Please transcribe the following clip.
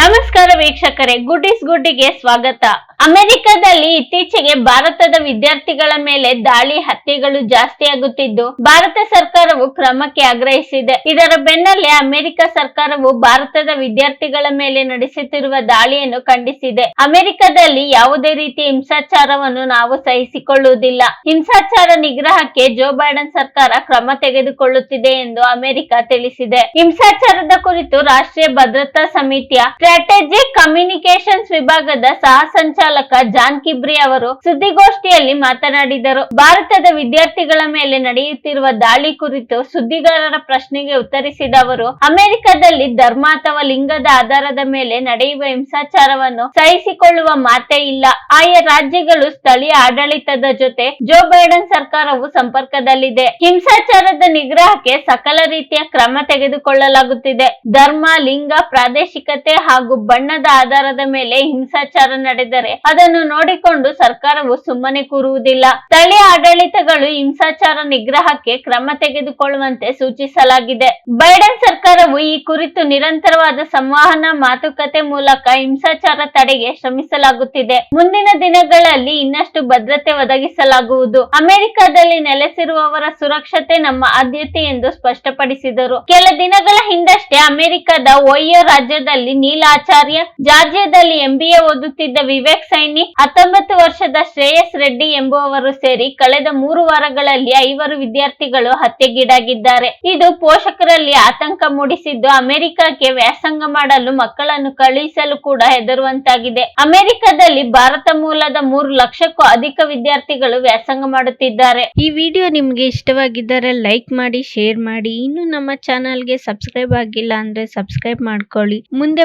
ನಮಸ್ಕಾರ ವೀಕ್ಷಕರೇ good is ಗುಡ್ಡಿಗೆ ಸ್ವಾಗತ. ಅಮೆರಿಕದಲ್ಲಿ ಇತ್ತೀಚೆಗೆ ಭಾರತದ ವಿದ್ಯಾರ್ಥಿಗಳ ಮೇಲೆ ದಾಳಿ, ಹತ್ಯೆಗಳು ಜಾಸ್ತಿ ಆಗುತ್ತಿದ್ದು, ಭಾರತ ಸರ್ಕಾರವು ಕ್ರಮಕ್ಕೆ ಆಗ್ರಹಿಸಿದೆ. ಇದರ ಬೆನ್ನಲ್ಲೇ ಅಮೆರಿಕ ಸರ್ಕಾರವು ಭಾರತದ ವಿದ್ಯಾರ್ಥಿಗಳ ಮೇಲೆ ನಡೆಸುತ್ತಿರುವ ದಾಳಿಯನ್ನು ಖಂಡಿಸಿದೆ. ಅಮೆರಿಕದಲ್ಲಿ ಯಾವುದೇ ರೀತಿಯ ಹಿಂಸಾಚಾರವನ್ನು ನಾವು ಸಹಿಸಿಕೊಳ್ಳುವುದಿಲ್ಲ. ಹಿಂಸಾಚಾರ ನಿಗ್ರಹಕ್ಕೆ ಜೋ ಬೈಡನ್ ಸರ್ಕಾರ ಕ್ರಮ ತೆಗೆದುಕೊಳ್ಳುತ್ತಿದೆ ಎಂದು ಅಮೆರಿಕ ತಿಳಿಸಿದೆ. ಹಿಂಸಾಚಾರದ ಕುರಿತು ರಾಷ್ಟ್ರೀಯ ಭದ್ರತಾ ಸಮಿತಿಯ ಸ್ಟ್ರಾಟಜಿಕ್ ಕಮ್ಯುನಿಕೇಶನ್ಸ್ ವಿಭಾಗದ ಸಹ ಸಂಚಾಲಕ ಜಾನ್ ಕಿಬ್ರಿ ಅವರು ಸುದ್ದಿಗೋಷ್ಠಿಯಲ್ಲಿ ಮಾತನಾಡಿದರು. ಭಾರತದ ವಿದ್ಯಾರ್ಥಿಗಳ ಮೇಲೆ ನಡೆಯುತ್ತಿರುವ ದಾಳಿ ಕುರಿತು ಸುದ್ದಿಗಾರರ ಪ್ರಶ್ನೆಗೆ ಉತ್ತರಿಸಿದ ಅವರು, ಅಮೆರಿಕದಲ್ಲಿ ಧರ್ಮ ಅಥವಾ ಲಿಂಗದ ಆಧಾರದ ಮೇಲೆ ನಡೆಯುವ ಹಿಂಸಾಚಾರವನ್ನು ಸಹಿಸಿಕೊಳ್ಳುವ ಮಾತೇ ಇಲ್ಲ. ಆಯಾ ರಾಜ್ಯಗಳು ಸ್ಥಳೀಯ ಆಡಳಿತದ ಜೊತೆ ಜೋ ಬೈಡನ್ ಸರ್ಕಾರವು ಸಂಪರ್ಕದಲ್ಲಿದೆ. ಹಿಂಸಾಚಾರದ ನಿಗ್ರಹಕ್ಕೆ ಸಕಲ ರೀತಿಯ ಕ್ರಮ ತೆಗೆದುಕೊಳ್ಳಲಾಗುತ್ತಿದೆ. ಧರ್ಮ, ಲಿಂಗ, ಪ್ರಾದೇಶಿಕತೆ ಹಾಗೂ ಬಣ್ಣದ ಆಧಾರದ ಮೇಲೆ ಹಿಂಸಾಚಾರ ನಡೆದರೆ ಅದನ್ನು ನೋಡಿಕೊಂಡು ಸರ್ಕಾರವು ಸುಮ್ಮನೆ ಕೂರುವುದಿಲ್ಲ. ಸ್ಥಳೀಯ ಆಡಳಿತಗಳು ಹಿಂಸಾಚಾರ ನಿಗ್ರಹಕ್ಕೆ ಕ್ರಮ ತೆಗೆದುಕೊಳ್ಳುವಂತೆ ಸೂಚಿಸಲಾಗಿದೆ. ಬೈಡನ್ ಸರ್ಕಾರವು ಈ ಕುರಿತು ನಿರಂತರವಾದ ಸಂವಹನ, ಮಾತುಕತೆ ಮೂಲಕ ಹಿಂಸಾಚಾರ ತಡೆಗೆ ಶ್ರಮಿಸಲಾಗುತ್ತಿದೆ. ಮುಂದಿನ ದಿನಗಳಲ್ಲಿ ಇನ್ನಷ್ಟು ಭದ್ರತೆ ಒದಗಿಸಲಾಗುವುದು. ಅಮೆರಿಕದಲ್ಲಿ ನೆಲೆಸಿರುವವರ ಸುರಕ್ಷತೆ ನಮ್ಮ ಆದ್ಯತೆ ಎಂದು ಸ್ಪಷ್ಟಪಡಿಸಿದರು. ಕೆಲ ದಿನಗಳ ಹಿಂದಷ್ಟೇ ಅಮೆರಿಕದ ಒಯ್ಯೋ ರಾಜ್ಯದಲ್ಲಿ ನೀಲ ಆಚಾರ್ಯ ಜಾರ್ಜಿಯಾದಲ್ಲಿ ಎಂಬಿಎ ಓದುತ್ತಿದ್ದ ವಿವೇಕ್ ಸೈನಿ, ಹತ್ತೊಂಬತ್ತು ವರ್ಷದ ಶ್ರೇಯಸ್ ರೆಡ್ಡಿ ಎಂಬುವವರು ಸೇರಿ ಕಳೆದ ಮೂರು ವಾರಗಳಲ್ಲಿ ಐವರು ವಿದ್ಯಾರ್ಥಿಗಳು ಹತ್ಯೆಗೀಡಾಗಿದ್ದಾರೆ. ಇದು ಪೋಷಕರಲ್ಲಿ ಆತಂಕ ಮೂಡಿಸಿದ್ದು ಅಮೆರಿಕಕ್ಕೆ ವ್ಯಾಸಂಗ ಮಾಡಲು ಮಕ್ಕಳನ್ನು ಕಳುಹಿಸಲು ಕೂಡ ಹೆದರುವಂತಾಗಿದೆ. ಅಮೆರಿಕದಲ್ಲಿ ಭಾರತ ಮೂಲದ ಮೂರು ಲಕ್ಷಕ್ಕೂ ಅಧಿಕ ವಿದ್ಯಾರ್ಥಿಗಳು ವ್ಯಾಸಂಗ ಮಾಡುತ್ತಿದ್ದಾರೆ. ಈ ವಿಡಿಯೋ ನಿಮಗೆ ಇಷ್ಟವಾಗಿದ್ದರೆ ಲೈಕ್ ಮಾಡಿ, ಶೇರ್ ಮಾಡಿ. ಇನ್ನು ನಮ್ಮ ಚಾನಲ್ಗೆ ಸಬ್ಸ್ಕ್ರೈಬ್ ಆಗಿಲ್ಲ ಅಂದ್ರೆ ಸಬ್ಸ್ಕ್ರೈಬ್ ಮಾಡ್ಕೊಳ್ಳಿ. ಮುಂದೆ